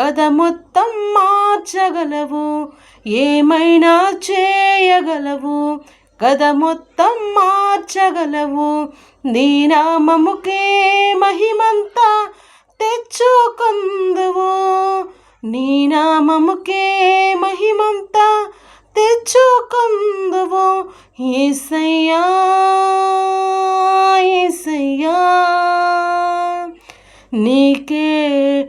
కథ మొత్తం మార్చగలవు. ఏమైనా చేయగలవు. కథ మొత్తం మార్చగలవు. నీ నామముకే మహిమంతా తెచ్చుకుందువు. నీ నామముకే మహిమంతా తెచ్చుకుందువు. ఏసయ్యా ఏసయ్యా నీకే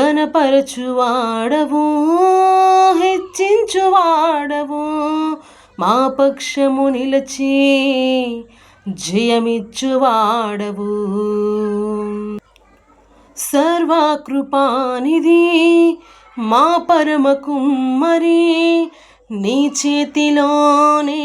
గణపరచువాడవు హెచ్చించువాడవు. మా పక్షము నిలచి జయమిచ్చువాడవు. సర్వాకృపానిది మా పరమ కుమ్మరి నీ చేతిలోనే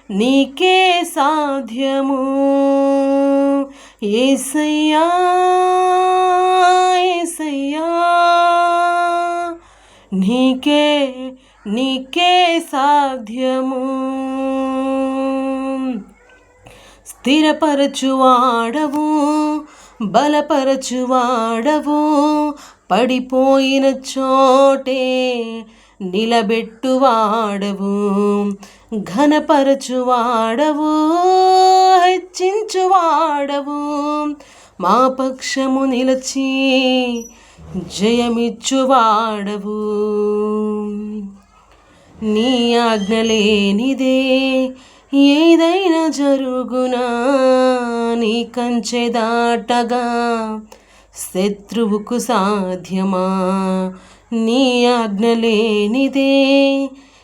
నీకే సాధ్యము. ఏసయ్యా ఏసయ్యా నీకే నీకే సాధ్యము. స్థిరపరచువాడవు బలపరచువాడవు పడిపోయిన చోటే నిలబెట్టువాడవు. ఘనపరచువాడవు హెచ్చించువాడవు. మా పక్షము నిలచి జయమిచ్చువాడవు. నీ ఆజ్ఞ లేనిదే ఏదైనా జరుగునా? నీ కంచె దాటగా శత్రువుకు సాధ్యమా? నీ ఆజ్ఞ లేనిదే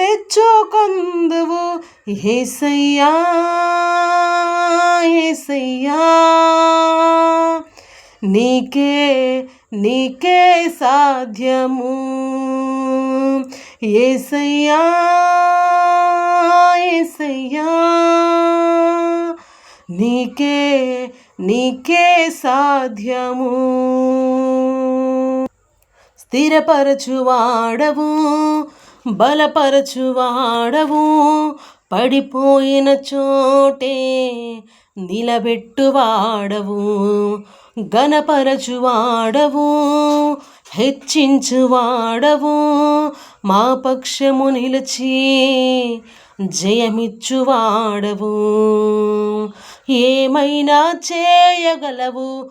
తెచ్చుకొందువు ఏసయ్యా ఏసయ్యా. నీకే నీకే సాధ్యము. ఏసయ్యా ఏసయ్యా. నీకే నీకే సాధ్యము. స్థిరపరచువాడవు. బలపరచువాడవు. పడిపోయిన చోటే నిలబెట్టువాడవు. గణపరచువాడవు హెచ్చించువాడవు. మా పక్షము నిలిచి జయమిచ్చువాడవు. ఏమైనా చేయగలవు?